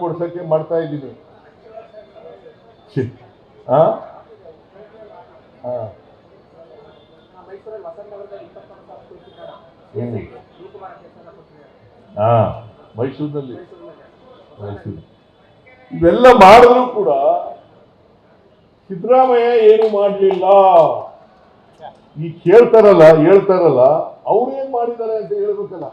ಕೊಡ್ಸಕ್ಕೆ ಮಾಡ್ತಾ ಇದ್ದೀವಿ. ಹಾ ಮೈಸೂರಿನಲ್ಲಿ. ಮೈಸೂರು. ಇವೆಲ್ಲ ಮಾಡಿದ್ರು ಕೂಡ ಸಿದ್ದರಾಮಯ್ಯ ಏನು ಮಾಡಲಿಲ್ಲ? ಈ ಕೇಳ್ತಾರಲ್ಲ, ಹೇಳ್ತಾರಲ್ಲ ಅವ್ರೇನ್ ಮಾಡಿದ್ದಾರೆ ಅಂತ ಹೇಳ್ಬೇಕಲ್ಲ.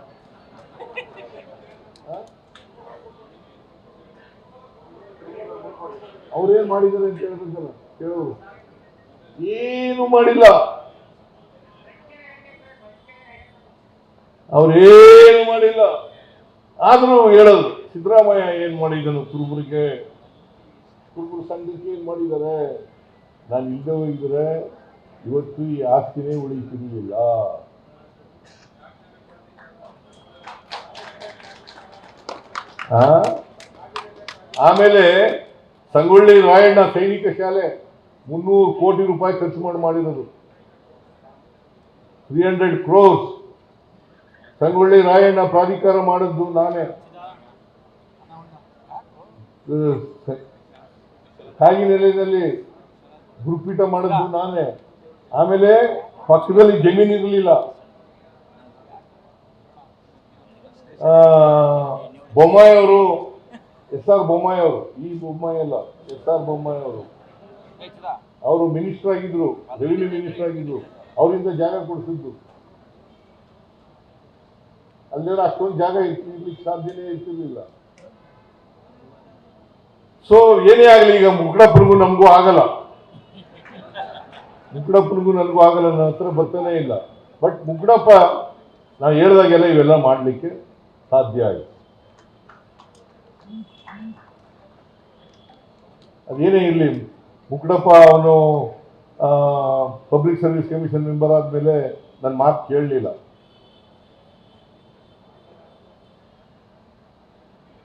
ಅವ್ರೇನ್ ಮಾಡಿದ್ದಾರೆ ಅಂತ ಹೇಳ್ಬೇಕಲ್ಲ? ಕೇಳೋರು. ಏನು ಮಾಡಿಲ್ಲ. ಅವ್ರೇನು ಮಾಡಿಲ್ಲ. ಆದ್ರೂ ಹೇಳೋದು, ಸಿದ್ದರಾಮಯ್ಯ ಏನ್ ಮಾಡಿದನು ಕುರುಬರಿಗೆ? ಕುರುಬರು ಸಂಘಕ್ಕೆ ಏನ್ ಮಾಡಿದ್ದಾರೆ? ನಾನು ಇಲ್ಲದೆ ಹೋಗಿದ್ರೆ ಇವತ್ತು ಈ ಆಸ್ತಿನೇ ಉಳಿತಿರ್ಲಿಲ್ಲ? ಆಮೇಲೆ ಸಂಗೊಳ್ಳಿ ರಾಯಣ್ಣ ಸೈನಿಕ ಶಾಲೆ ಮುನ್ನೂರು ಕೋಟಿ ರೂಪಾಯಿ ಖರ್ಚು ಮಾಡಿ ಮಾಡಿರೋದು. ತ್ರೀ ಹಂಡ್ರೆಡ್ ಕ್ರೋರ್ಸ್ ಸಂಗೊಳ್ಳಿ ರಾಯಣ್ಣ ಪ್ರಾಧಿಕಾರ ಮಾಡಿದ್ದು ನಾನೇ. ಕಾಗಿನೆಲೆಯಲ್ಲಿ ಗುರುಪೀಠ ಮಾಡಿದ್ದು ನಾನೇ. ಆಮೇಲೆ ಪಕ್ಕದಲ್ಲಿ ಜಮೀನು ಇರಲಿಲ್ಲ. ಬೊಮ್ಮಾಯಿ ಅವರು ಎಸ್ ಆರ್ ಬೊಮ್ಮಾಯಿ ಅವರು, ಈ ಬೊಮ್ಮಾಯಿ ಅಲ್ಲ ಎಸ್ ಆರ್ ಬೊಮ್ಮಾಯಿ ಅವರು. ಅವರು ಮಿನಿಸ್ಟರ್ ಆಗಿದ್ರು ರೆವಿನ್ಯೂ ಮಿನಿಸ್ಟರ್ ಆಗಿದ್ರು, ಅವರಿಂದ ಜಾಗ ಕೊಡಿಸಿದ್ರು. ಅಲ್ಲೆಲ್ಲ ಅಷ್ಟೊಂದು ಜಾಗ ಇರ್ಲಿಕ್ಕೆ ಸಾಧ್ಯನೇ ಇರ್ತಿರ್ಲಿಲ್ಲ. ಸೊ ಏನೇ ಆಗಲಿ, ಈಗ ಮುಗ್ಡಪ್ಪನಿಗೂ ನಮಗೂ ಆಗಲ್ಲ. ಮುಗ್ಡಪ್ಪನಿಗೂ ನನಗೂ ಆಗಲ್ಲ, ನನ್ನ ಹತ್ರ ಬರ್ತಾನೆ ಇಲ್ಲ. ಬಟ್ ಮುಗ್ಡಪ್ಪ ನಾವು ಹೇಳ್ದಾಗೆಲ್ಲ ಇವೆಲ್ಲ ಮಾಡಲಿಕ್ಕೆ ಸಾಧ್ಯ ಆಗಿದೆ ಅದೇನೇ ಇರಲಿ ಮುಕ್ಕಡಪ್ಪ ಅವನು ಪಬ್ಲಿಕ್ ಸರ್ವಿಸ್ ಕಮಿಷನ್ ಮೆಂಬರ್ ಆದಮೇಲೆ ನನ್ನ ಮಾತು ಕೇಳಲಿಲ್ಲ.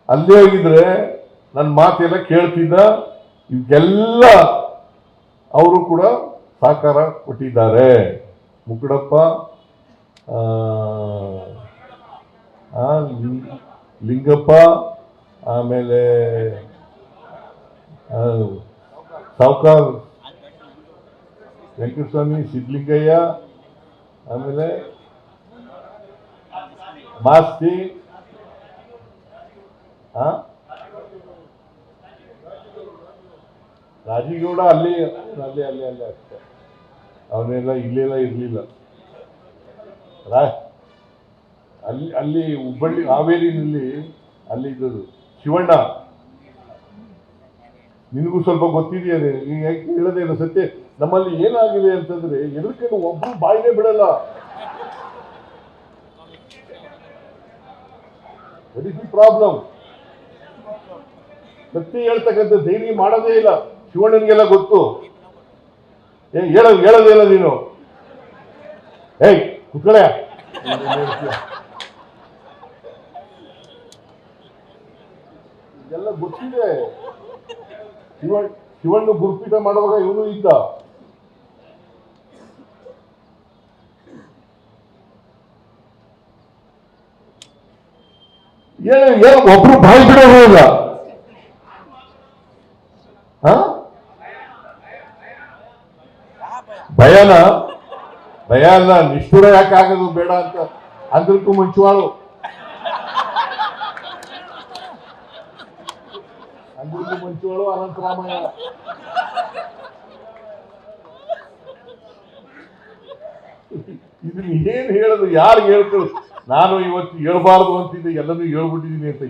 ಅಲ್ಲೇ ಹೋಗಿದ್ರೆ ನನ್ನ ಮಾತೆಲ್ಲ ಕೇಳ್ತಿದ್ದ ಇದಕ್ಕೆಲ್ಲ ಅವರು ಕೂಡ ಸಹಕಾರ ಕೊಟ್ಟಿದ್ದಾರೆ. ಮುಕ್ಕಡಪ್ಪ ಲಿಂಗಪ್ಪ, ಆಮೇಲೆ ಸಾವ್ಕಾರ್. ವೆಂಕಟಸ್ವಾಮಿ, ಸಿದ್ಲಿಂಗಯ್ಯ, ಆಮೇಲೆ ಮಾಸ್ತಿ? ರಾಜೀಗೌಡ ಅಲ್ಲಿ ಅಲ್ಲಿ ಅಲ್ಲಿ ಅಲ್ಲಿ ಅಷ್ಟೇ. ಅವನ್ನೆಲ್ಲ ಇಲ್ಲೆಲ್ಲ ಇರಲಿಲ್ಲ. ರಾ, ಅಲ್ಲಿ ಅಲ್ಲಿ ಹುಬ್ಬಳ್ಳಿ, ಹಾವೇರಿನಲ್ಲಿ ಅಲ್ಲಿ ಇದ್ದದ್ದು ಶಿವಣ್ಣ. ನಿನಗೂ ಸ್ವಲ್ಪ ಗೊತ್ತಿದೆಯೇ? ನೀನು ಯಾಕೆ ಹೇಳೋದೇನು ಸತ್ಯ? ನಮ್ಮಲ್ಲಿ ಏನಾಗಿದೆ ಅಂತಂದ್ರೆ ಎದರ್ಕೊಂಡು ಒಬ್ರು ಬಾಯಿಗೆ ಬಿಡಲ್ಲ. ಪ್ರಾಬ್ಲಮ್ ಸತ್ಯ ಹೇಳ್ತಕ್ಕಂಥ ಧೈರ್ಯ ಮಾಡೋದೇ ಇಲ್ಲ. ಶಿವಣ್ಣನಿಗೆಲ್ಲ ಗೊತ್ತು. ಏ, ಹೇಳೋದು, ಹೇಳೋದೇ ಇಲ್ಲ ನೀನು. ಏಯ್ ಕುತ್ಕಳೆ ಇದೆಲ್ಲ ಗೊತ್ತಿದೆ. ಶಿವಣ್ಣ ಶಿವಣ್ಣ ಗುರುಪೀಠ ಮಾಡುವಾಗ ಇವನು ಇದ್ದ? ಒಬ್ರು ಬಾಯಿ ಬಿಡೋದು ಇಲ್ಲ? ಭಯನ? ಭಯ ಅಲ್ಲ ನಿಷ್ಠುರ ಯಾಕೆ ಆಗೋದು ಬೇಡ ಅಂತ ಅಂದ್ರಕ್ಕೂ ಮುಂಚುವಾಳು. ಅಂದ್ರಕ್ಕೂ ಅನಂತ ಅನಂತರಾಮಯ್ಯ ಇದನ್ನ ಏನ್ ಹೇಳೋದು? ಯಾರು ಹೇಳ್ಕೊಳ್ಳೋದು ನಾನು ಇವತ್ತು ಹೇಳ್ಬಾರ್ದು ಅಂತಿದ್ದೆ, ಎಲ್ಲನೂ ಹೇಳ್ಬಿಟ್ಟಿದ್ದೀನಿ ಅಂತ